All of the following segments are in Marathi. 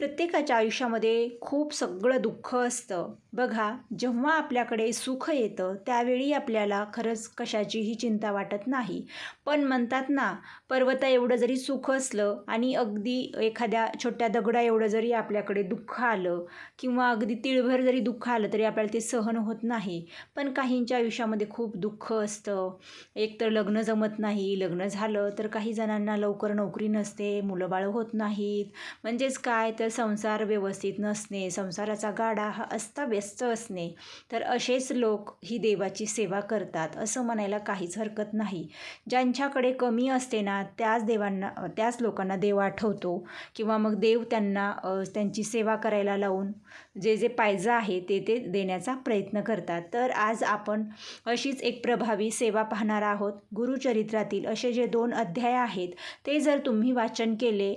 प्रत्येकाच्या आयुष्यामध्ये खूप सगळं दुःख असतं. बघा जेव्हा आपल्याकडे सुख येतं त्यावेळी आपल्याला खरंच कशाचीही चिंता वाटत नाही. पण म्हणतात ना पर्वता एवढं जरी सुख असलं आणि अगदी एखाद्या छोट्या दगडा एवढं जरी आपल्याकडे दुःख आलं किंवा अगदी तिळभर जरी दुःख आलं तरी आपल्याला ते सहन होत नाही. पण काहींच्या आयुष्यामध्ये खूप दुःख असतं. एक तर लग्न जमत नाही लग्न झालं तर काही जणांना लवकर नोकरी नसते मुलं बाळं होत नाहीत. म्हणजेच काय? तर संसार व्यवस्थित नसणे संसाराचा गाडा हा अस्ताव्यस्त असणे. तर असेच लोक ही देवाची सेवा करतात असं म्हणायला काहीच हरकत नाही. ज्यांच्याकडे कमी असते ना त्याच देवांना त्याच लोकांना देव आठवतो. किंवा मग देव त्यांना त्यांची सेवा करायला लावून जे जे पाहिजे आहे ते ते देण्याचा प्रयत्न करतात. तर आज आपण अशीच एक प्रभावी सेवा पाहणार आहोत. गुरुचरित्रातील असे जे दोन अध्याय आहेत ते जर तुम्ही वाचन केले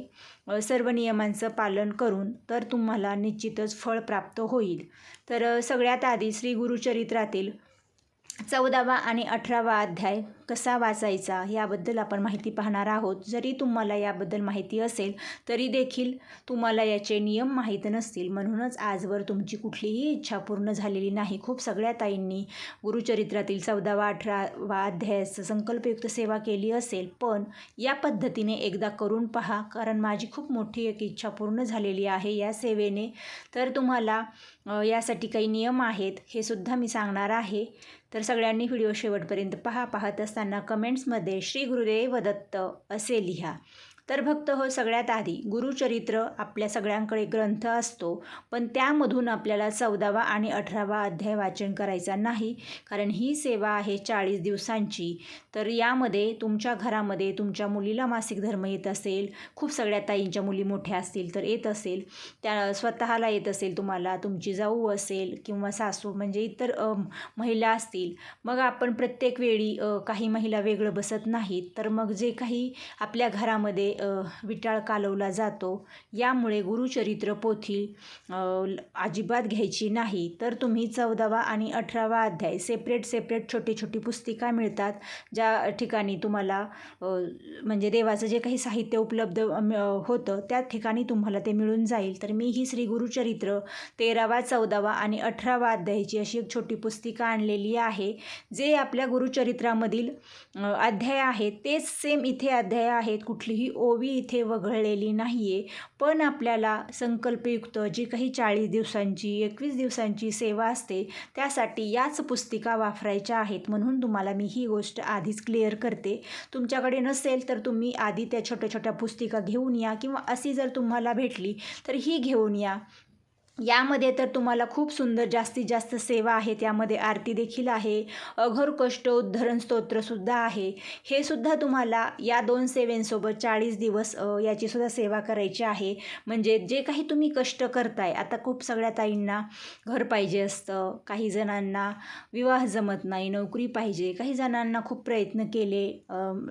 सर्व नियमांचं पालन करून तर तुम्हाला निश्चितच फळ प्राप्त होईल. तर सगळ्यात आधी श्री गुरुचरित्रातील चौदावा आणि अठरावा अध्याय कसा वाचायचा याबद्दल आपण माहिती पाहणार आहोत. जरी तुम्हाला याबद्दल माहिती असेल तरी देखील तुम्हाला याचे नियम माहीत नसतील. म्हणूनच आजवर तुमची कुठलीही इच्छा पूर्ण झालेली नाही. खूप सगळ्या ताईंनी गुरुचरित्रातील चौदावा अठरावा अध्यायाचं संकल्पयुक्त सेवा केली असेल. पण या पद्धतीने एकदा करून पहा कारण माझी खूप मोठी एक इच्छा पूर्ण झालेली आहे या सेवेने. तर तुम्हाला यासाठी काही नियम आहेत हे सुद्धा मी सांगणार आहे. तर सगळ्यांनी व्हिडिओ शेवटपर्यंत पहा. पाहत असताना कमेंट्समध्ये श्री गुरुदेव दत्त असे लिहा. तर भक्त हो सगळ्यात आधी गुरुचरित्र आपल्या सगळ्यांकडे ग्रंथ असतो पण त्यामधून आपल्याला चौदावा आणि अठरावा अध्याय वाचन करायचा नाही कारण ही सेवा आहे चाळीस दिवसांची. तर यामध्ये तुमच्या घरामध्ये तुमच्या मुलीला मासिक धर्म येत असेल खूप सगळ्या ताईंच्या मुली मोठ्या असतील तर येत असेल त्या स्वतःला येत असेल तुम्हाला तुमची जाऊ असेल किंवा सासू म्हणजे इतर महिला असतील मग आपण प्रत्येक वेळी काही महिला वेगळं बसत नाहीत तर मग जे काही आपल्या घरामध्ये विटाळ कालवला जातो. यामुळे गुरुचरित्र पोथी अजिबात घ्यायची नाही. तर तुम्ही चौदावा आणि अठरावा अध्याय सेपरेट सेपरेट छोटी छोटी पुस्तिका मिळतात ज्या ठिकाणी तुम्हाला म्हणजे देवाचं जे काही साहित्य उपलब्ध होतं त्या ठिकाणी तुम्हाला ते मिळून जाईल. तर मी ही श्री गुरुचरित्र तेरावा चौदावा आणि अठरावा अध्यायाची अशी एक छोटी पुस्तिका आणलेली आहे. जे आपल्या गुरुचरित्रामधील अध्याय आहेत तेच सेम इथे अध्याय आहेत कुठलीही ओ ओवी इथे वगळलेली नाही आहे पण आपल्याला संकल्पयुक्त जी काही चाळीस दिवसांची एकवीस दिवसांची सेवा असते त्यासाठी याच पुस्तिका वापरायच्या आहेत म्हणून तुम्हाला मी ही गोष्ट आधीच क्लिअर करते. तुमच्याकडे नसेल तर तुम्ही आधी त्या छोट्या छोट्या पुस्तिका घेऊन या किंवा अशी जर तुम्हाला भेटली तर ही घेऊन या. यामध्ये तर तुम्हाला खूप सुंदर जास्तीत जास्त सेवा आहे. त्यामध्ये आरती देखील आहे. अघोर कष्ट उद्धरण स्तोत्रसुद्धा आहे. हे सुद्धा तुम्हाला या दोन सेवेंसोबत चाळीस दिवस याचीसुद्धा सेवा करायची आहे. म्हणजे जे काही तुम्ही कष्ट करताय आता खूप सगळ्या ताईंना घर पाहिजे असतं. काही जणांना विवाह जमत नाही नोकरी पाहिजे. काही जणांना खूप प्रयत्न केले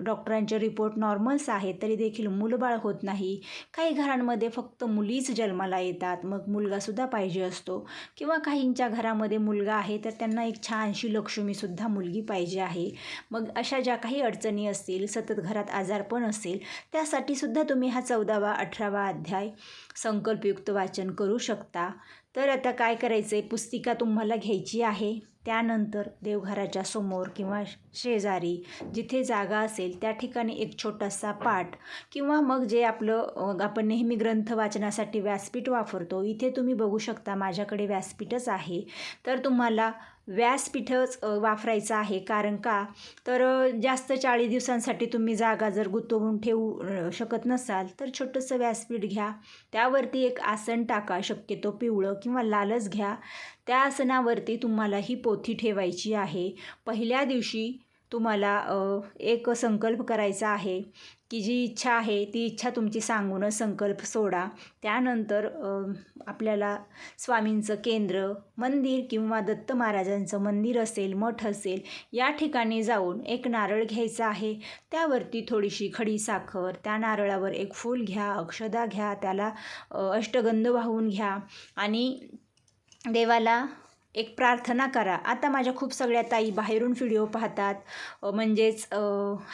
डॉक्टरांचे रिपोर्ट नॉर्मल्स आहेत तरी देखील मुलबाळ होत नाही. काही घरांमध्ये फक्त मुलीच जन्माला येतात. मग मुलगासुद्धा सुद्धा पाहिजे असतो. किंवा काहींच्या घरामध्ये मुलगा आहे तर त्यांना एक छानशी लक्ष्मीसुद्धा मुलगी पाहिजे आहे. मग अशा ज्या काही अडचणी असतील सतत घरात आजारपण असेल त्यासाठी सुद्धा तुम्ही हा चौदावा अठरावा अध्याय संकल्पयुक्त वाचन करू शकता. तर आता काय करायचं आहे पुस्तिका तुम्हाला घ्यायची आहे. त्यानंतर देवघराच्या समोर किंवा शेजारी जिथे जागा असेल त्या ठिकाणी एक छोटासा पाठ किंवा मग जे आपलं आपण नेहमी ग्रंथ वाचनासाठी व्यासपीठ वापरतो इथे तुम्ही बघू शकता माझ्याकडे व्यासपीठच आहे. तर तुम्हाला व्यासपीठच वापरायचं आहे. कारण का? तर जास्त चाळीस दिवसांसाठी तुम्ही जागा जर गुंतवून ठेवू शकत नसाल तर छोटंसं व्यासपीठ घ्या. त्यावरती एक आसन टाका शक्यतो पिवळं किंवा लालच घ्या. त्या आसनावरती तुम्हाला ही पोथी ठेवायची आहे. पहिल्या दिवशी तुम्हाला एक संकल्प करायचा आहे की जी इच्छा आहे ती इच्छा तुमची सांगूनच संकल्प सोडा. त्यानंतर आपल्याला स्वामींचं केंद्र मंदिर किंवा दत्त महाराजांचं मंदिर असेल मठ असेल या ठिकाणी जाऊन एक नारळ घ्यायचा आहे. त्यावरती थोडीशी खडी साखर त्या नारळावर एक फूल घ्या अक्षदा घ्या त्याला अष्टगंध वाहून घ्या आणि देवाला एक प्रार्थना करा. आता माझ्या खूप सगळ्या ताई बाहेरून व्हिडिओ पाहतात. म्हणजेच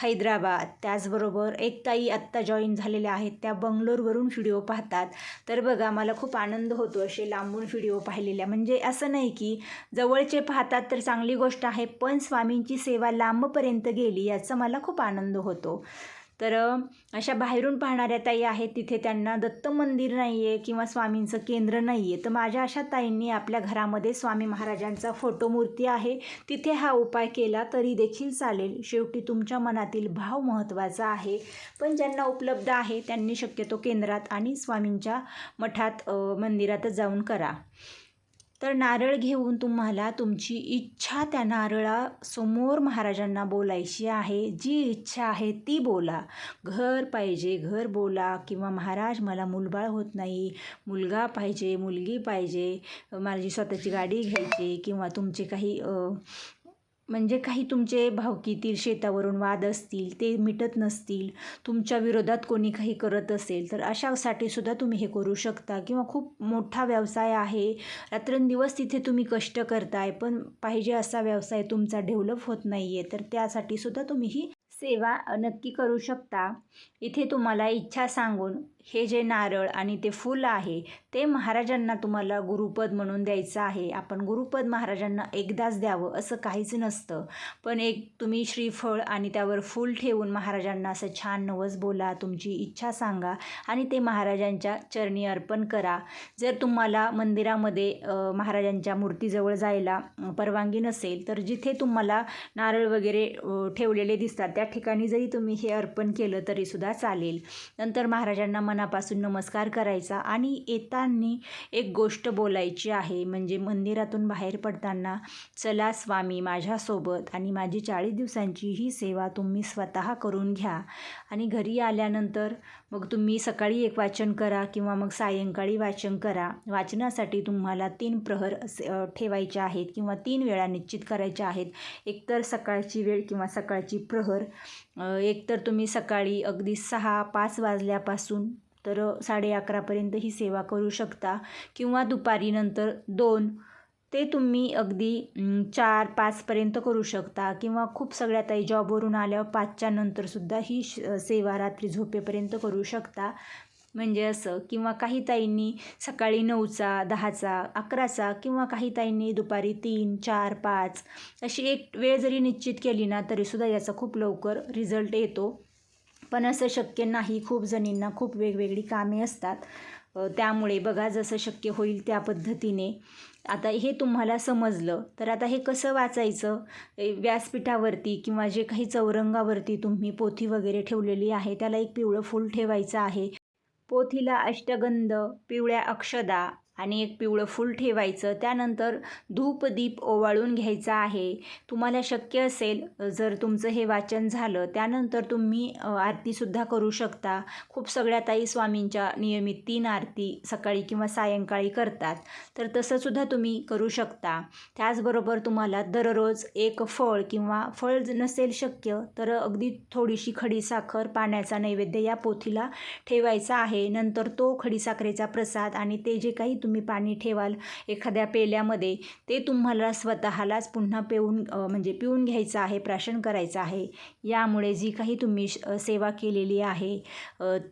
हैदराबाद. त्याचबरोबर एक ताई आत्ता जॉईन झालेल्या आहेत. त्या बंगलोरवरून व्हिडिओ पाहतात. तर बघा मला खूप आनंद होतो असे लांबून व्हिडिओ पाहिलेल्या. म्हणजे असं नाही की जवळचे पाहतात तर चांगली गोष्ट आहे पण स्वामींची सेवा लांबपर्यंत गेली याचा मला खूप आनंद होतो. तर अशा बाहेरून पाहणाऱ्या ताई आहेत तिथे त्यांना दत्त मंदिर नाही आहे किंवा स्वामींचं केंद्र नाही आहे तर माझ्या अशा ताईंनी आपल्या घरामध्ये स्वामी महाराजांचा फोटो मूर्ती आहे. तिथे हा उपाय केला तरी देखील चालेल. शेवटी तुमच्या मनातील भाव महत्त्वाचा आहे. पण ज्यांना उपलब्ध आहे त्यांनी शक्यतो केंद्रात आणि स्वामींच्या मठात मंदिरातच जाऊन करा. तर नारळ घेऊन तुम्हाला तुमची इच्छा त्या नारळासमोर महाराजांना बोलायची आहे. जी इच्छा आहे ती बोला. घर पाहिजे घर बोला किंवा महाराज मला मुलबाळ होत नाही. मुलगा पाहिजे मुलगी पाहिजे. माझी स्वतःची गाडी घ्यायची किंवा तुमचे काही म्हणजे काही तुमचे भावकीतील शेतावरून वाद असतील ते मिटत नसतील तुमच्या विरोधात कोणी काही करत असेल तर अशासाठी सुद्धा तुम्ही हे करू शकता. किंवा खूप मोठा व्यवसाय आहे रात्रंदिवस तिथे तुम्ही कष्ट करताय पण पाहिजे असा व्यवसाय तुमचा डेव्हलप होत नाही आहे तर त्यासाठी सुद्धा तुम्ही ही सेवा नक्की करू शकता. इथे तुम्हाला इच्छा सांगून हे जे नारळ आणि ते फूल आहे ते महाराजांना तुम्हाला गुरुपद म्हणून द्यायचं आहे. आपण गुरुपद महाराजांना एकदाच द्यावं असं काहीच नसतं. पण एक तुम्ही श्रीफळ आणि त्यावर फूल ठेवून महाराजांना असं छान नवस बोला तुमची इच्छा सांगा आणि ते महाराजांच्या चरणी अर्पण करा. जर तुम्हाला मंदिरामध्ये महाराजांच्या मूर्तीजवळ जायला परवानगी नसेल तर जिथे तुम्हाला नारळ वगैरे ठेवलेले दिसतात त्या ठिकाणी जरी तुम्ही हे अर्पण केलं तरीसुद्धा चालेल. नंतर महाराजांना मनापासून नमस्कार करायचा आणि येताना एक गोष्ट बोलायची आहे. म्हणजे मंदिरातून बाहेर पडताना चला स्वामी माझ्यासोबत आणि माझी चाळीस दिवसांची ही सेवा तुम्ही स्वतः करून घ्या. आणि घरी आल्यानंतर मग तुम्ही सकाळी एक वाचन करा किंवा मग सायंकाळी वाचन करा. वाचनासाठी तुम्हाला तीन प्रहर असे ठेवायचे आहेत किंवा तीन वेळा निश्चित करायच्या आहेत. एकतर सकाळची वेळ किंवा सकाळची प्रहर. एकतर तुम्ही सकाळी अगदी सहा पाच वाजल्यापासून तर साडे अकरापर्यंत ही सेवा करू शकता. किंवा दुपारी नंतर दोन. ते तुम्ही अगदी चार पाचपर्यंत करू शकता. किंवा खूप सगळ्या ताई जॉबवरून आल्यावर पाचच्या नंतरसुद्धा ही श सेवा रात्री झोपेपर्यंत करू शकता. म्हणजे असं किंवा काही ताईंनी सकाळी नऊचा दहाचा अकराचा किंवा काही ताईंनी दुपारी तीन चार पाच अशी एक वेळ जरी निश्चित केली ना तरीसुद्धा याचा खूप लवकर रिझल्ट येतो. पण असं शक्य नाही. खूप जणींना खूप वेगवेगळी कामे असतात. त्यामुळे बघा जसं शक्य होईल त्या पद्धतीने. आता हे तुम्हाला समजलं. तर आता हे कसं वाचायचं? व्यासपीठावरती किंवा जे काही चौरंगावरती तुम्ही पोथी वगैरे ठेवलेली आहे त्याला एक पिवळं फूल ठेवायचं आहे. पोथीला अष्टगंध पिवळ्या अक्षदा आणि एक पिवळं फूल ठेवायचं. त्यानंतर धूप दीप ओवाळून घ्यायचा आहे. तुम्हाला शक्य असेल जर तुमचं हे वाचन झालं त्यानंतर तुम्ही आरतीसुद्धा करू शकता. खूप सगळ्या ताई स्वामींच्या नियमित तीन आरती सकाळी किंवा सायंकाळी करतात. तर तसंसुद्धा तुम्ही करू शकता. त्याचबरोबर तुम्हाला दररोज एक फळ किंवा फळ नसेल शक्य तर अगदी थोडीशी खडीसाखर पाण्याचा नैवेद्य या पोथीला ठेवायचा आहे. नंतर तो खडीसाखरेचा प्रसाद आणि ते जे काही तुम्ही पाणी ठेवाल एखाद्या पेल्यामध्ये ते तुम्हाला स्वतःलाच पुन्हा पिऊन म्हणजे पिऊन घ्यायचं आहे प्राशन करायचं आहे. यामुळे जी काही तुम्ही श- सेवा केलेली आहे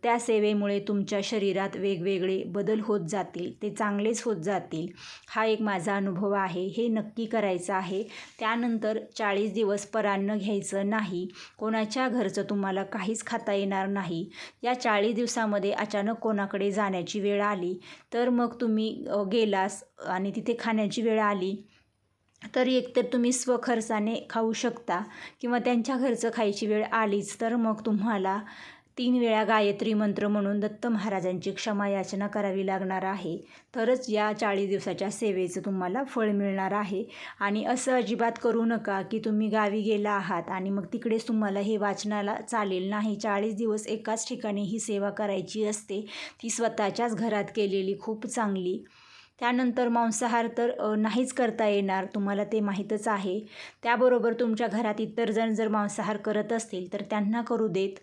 त्या सेवेमुळे तुमच्या शरीरात वेगवेगळे बदल होत जातील ते चांगलेच होत जातील. हा एक माझा अनुभव आहे. हे नक्की करायचं आहे. त्यानंतर चाळीस दिवस परान्न घ्यायचं नाही. कोणाच्या घरचं तुम्हाला काहीच खाता येणार नाही. या चाळीस दिवसामध्ये अचानक कोणाकडे जाण्याची वेळ आली तर मग तुम्ही तुम्ही गेलास आणि तिथे खाण्याची वेळ आली तर एकतर तुम्ही स्वखर्चाने खाऊ शकता किंवा त्यांच्या घरचं खायची वेळ आलीच तर मग तुम्हाला तीन वेळा गायत्री मंत्र म्हणून दत्त महाराजांची क्षमा याचना करावी लागणार आहे. तरच या चाळीस दिवसाच्या सेवेचं तुम्हाला फळ मिळणार आहे. आणि असं अजिबात करू नका की तुम्ही गावी गेला आहात आणि मग तिकडेच तुम्हाला हे वाचनाला चालेल नाही. चाळीस दिवस एकाच ठिकाणी ही सेवा करायची असते. ती स्वतःच्याच घरात केलेली खूप चांगली त्यानंतर मांसाहार तर नाहीच करता येणार तुम्हाला ते माहीतच आहे. त्याबरोबर तुमच्या घरात इतर जण जर मांसाहार करत असतील तर त्यांना करू देत.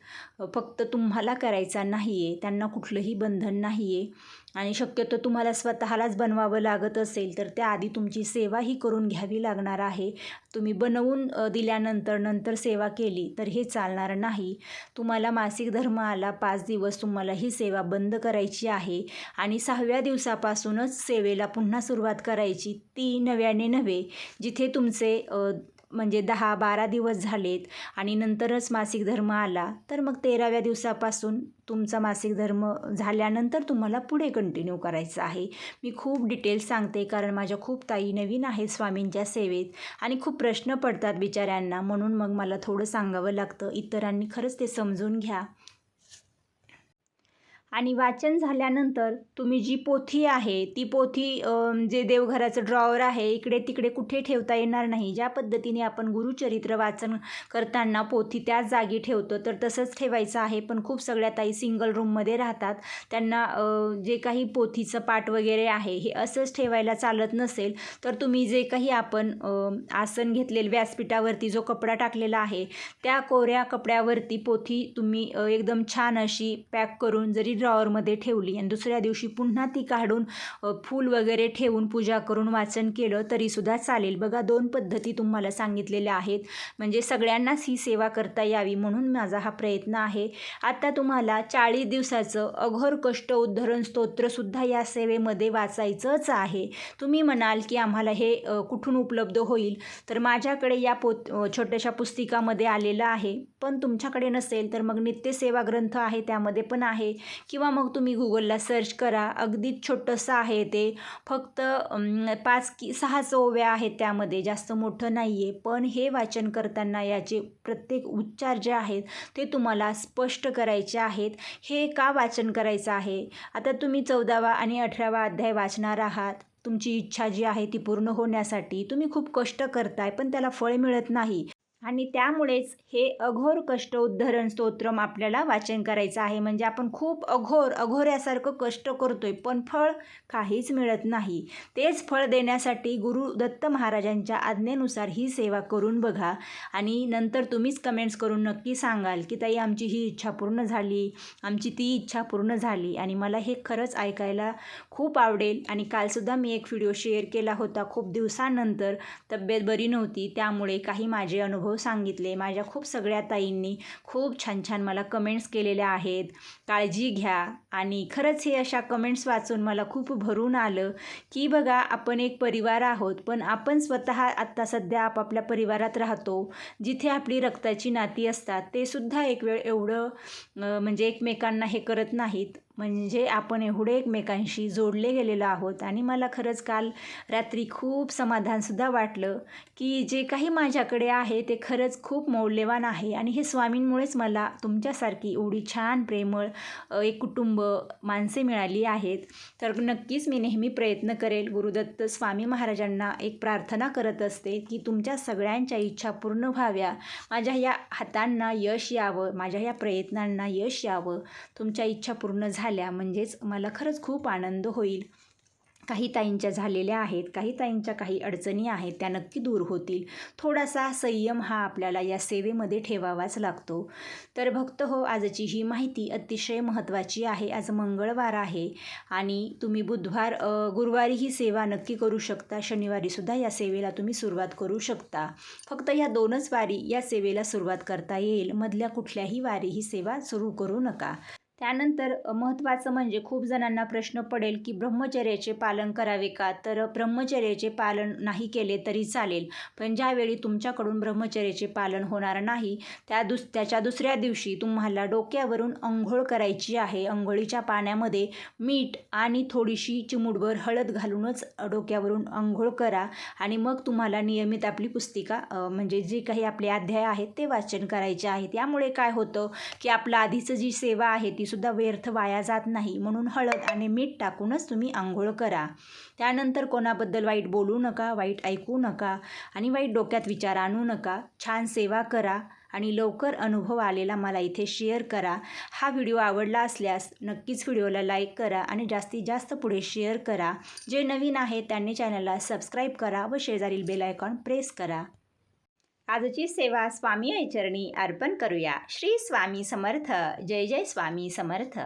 फक्त तुम्हाला करायचा नाही आहे त्यांना कुठलंही बंधन नाही आहे आणि शक्यतो तुम्हाला स्वतःलाच बनवावं लागत असेल तर त्याआधी तुमची सेवाही करून घ्यावी लागणार आहे. तुम्ही बनवून दिल्यानंतर नंतर सेवा केली तर हे चालणार नाही. तुम्हाला मासिक धर्म आला पाच दिवस तुम्हाला ही सेवा बंद करायची आहे आणि सहाव्या दिवसापासूनच सेवेला पुन्हा सुरुवात करायची ती नव्याने नव्हे. जिथे तुमचे म्हणजे दहा बारा दिवस झालेत आणि नंतरच मासिक धर्म आला तर मग तेराव्या दिवसापासून तुमचा मासिक धर्म झाल्यानंतर तुम्हाला पुढे कंटिन्यू करायचं आहे. मी खूप डिटेल्स सांगते कारण माझ्या खूप ताई नवीन आहेत स्वामींच्या सेवेत आणि खूप प्रश्न पडतात बिचाऱ्यांना म्हणून मग मला थोडं सांगावं लागतं. इतरांनी खरंच ते समजून घ्या. आणि वाचन झाल्यानंतर तुम्ही जी पोथी आहे ती पोथी जे देवघराचं ड्रॉवर आहे इकडे तिकडे कुठे ठेवता येणार नाही ज्या पद्धतीने आपण गुरुचरित्र वाचन करताना पोथी त्याच जागी ठेवतो तर तसंच ठेवायचं आहे. पण खूप सगळ्या ताई सिंगल रूममध्ये राहतात. त्यांना जे काही पोथीचं पाठ वगैरे आहे हे असंच ठेवायला चालत नसेल तर तुम्ही जे काही आपण आसन घेतलेलं व्यासपीठावरती जो कपडा टाकलेला आहे त्या कोऱ्या कपड्यावरती पोथी तुम्ही एकदम छान अशी पॅक करून जरी ड्रॉवरमध्ये ठेवली. आणि दुसऱ्या दिवशी पुन्हा ती काढून फूल वगैरे ठेवून पूजा करून वाचन केलं तरीसुद्धा चालेल. बघा दोन पद्धती तुम्हाला सांगितलेल्या आहेत. म्हणजे सगळ्यांनाच ही सेवा करता यावी म्हणून माझा हा प्रयत्न आहे. आता तुम्हाला चाळीस दिवसाचं अघोर कष्ट उद्धरण स्तोत्रसुद्धा या सेवेमध्ये वाचायचंच आहे. तुम्ही म्हणाल की आम्हाला हे कुठून उपलब्ध होईल? तर माझ्याकडे या पोत छोट्याशा पुस्तिकामध्ये आलेलं आहे. पण तुमच्याकडे नसेल तर मग नित्यसेवा ग्रंथ आहे त्यामध्ये पण आहे. किंवा मग तुम्ही गुगलला सर्च करा. अगदीच छोटंसं आहे ते. फक्त पाच की सहा ओव्या आहेत त्यामध्ये. जास्त मोठं नाही आहे पण हे वाचन करताना याचे प्रत्येक उच्चार जे आहेत ते तुम्हाला स्पष्ट करायचे आहेत. हे का वाचन करायचं आहे? आता तुम्ही चौदावा आणि अठरावा अध्याय वाचणार आहात. तुमची इच्छा जी आहे ती पूर्ण होण्यासाठी तुम्ही खूप कष्ट करताय पण त्याला फळ मिळत नाही. आणि त्यामुळेच हे अघोर कष्ट उद्धरण स्तोत्रम आपल्याला वाचन करायचं आहे. म्हणजे आपण खूप अघोर अघोऱ्यासारखं कष्ट करतोय पण फळ काहीच मिळत नाही. तेच फळ देण्यासाठी गुरु दत्त महाराजांच्या आज्ञेनुसार ही सेवा करून बघा. आणि नंतर तुम्हीच कमेंट्स करून नक्की सांगाल की ताई आमची ही इच्छा पूर्ण झाली. आमची ती इच्छा पूर्ण झाली. आणि मला हे खरंच ऐकायला खूप आवडेल. आणि कालसुद्धा मी एक व्हिडिओ शेअर केला होता खूप दिवसानंतर. तब्येत बरी नव्हती. त्यामुळे काही माझे अनुभव सांगितले माझ्या खूप सगळ्या ताईंनी खूप छान छान मला कमेंट्स केलेल्या आहेत. काळजी घ्या. आणि खरंच हे अशा कमेंट्स वाचून मला खूप भरून आलं की बघा आपण एक परिवार आहोत पण आपण स्वतः आत्ता सध्या आपापल्या परिवारात राहतो जिथे आपली रक्ताची नाती असतात ते सुद्धा एक वेळ एवढं म्हणजे एकमेकांना हे करत नाहीत. म्हणजे आपण एवढे एकमेकांशी जोडले गेलेलो आहोत. आणि मला खरंच काल रात्री खूप समाधानसुद्धा वाटलं की जे काही माझ्याकडे आहे ते खरंच खूप मौल्यवान आहे. आणि हे स्वामींमुळेच मला तुमच्यासारखी एवढी छान प्रेमळ एक कुटुंब माणसे मिळाली आहेत. तर नक्कीच मी नेहमी प्रयत्न करेल गुरुदत्त स्वामी महाराजांना एक प्रार्थना करत असते की तुमच्या सगळ्यांच्या इच्छा पूर्ण व्हाव्या. माझ्या या हातांना यश यावं माझ्या या प्रयत्नांना यश यावं. तुमच्या इच्छा पूर्ण झाल्या म्हणजेच मला खरंच खूप आनंद होईल. काही ताईंच्या झालेल्या आहेत काही ताईंच्या काही अडचणी आहेत त्या नक्की दूर होतील. थोडासा संयम हा आपल्याला या सेवेमध्ये ठेवावाच लागतो. तर भक्त हो आजची ही माहिती अतिशय महत्त्वाची आहे. आज मंगळवार आहे आणि तुम्ही बुधवार गुरुवारी ही सेवा नक्की करू शकता. शनिवारीसुद्धा या सेवेला तुम्ही सुरुवात करू शकता. फक्त या दोनच वारी या सेवेला सुरुवात करता येईल. मधल्या कुठल्याही वारी ही सेवा सुरू करू नका. त्यानंतर महत्त्वाचं म्हणजे खूप जणांना प्रश्न पडेल की ब्रह्मचर्याचे पालन करावे का? तर ब्रह्मचर्याचे पालन नाही केले तरी चालेल. पण ज्यावेळी तुमच्याकडून ब्रह्मचर्याचे पालन होणार नाही त्या दुस त्याच्या दुसऱ्या दिवशी तुम्हाला डोक्यावरून अंघोळ करायची आहे. अंघोळीच्या पाण्यामध्ये मीठ आणि थोडीशी चिमूटभर हळद घालूनच डोक्यावरून अंघोळ करा आणि मग तुम्हाला नियमित आपली पुस्तिका म्हणजे जे काही आपले अध्याय आहेत ते वाचन करायचे आहेत. त्यामुळे काय होतं की आपलं आधीचं जी सेवा आहे ती सुद्धा व्यर्थ वाया जात नाही. म्हणून हळद आणि मीठ टाकूनच तुम्ही आंघोळ करा. त्यानंतर कोणाबद्दल वाईट बोलू नका वाईट ऐकू नका आणि वाईट डोक्यात विचार आणू नका. छान सेवा करा आणि लवकर अनुभव आलेला मला इथे शेअर करा. हा व्हिडिओ आवडला असल्यास नक्कीच व्हिडिओला लाईक करा आणि जास्तीत जास्त पुढे शेअर करा. जे नवीन आहे त्यांनी चॅनलला सबस्क्राईब करा व शेजारील बेल आयकॉन प्रेस करा. आजची सेवा स्वामी ऐचरणी अर्पण करूया. श्री स्वामी समर्थ. जय जय स्वामी समर्थ.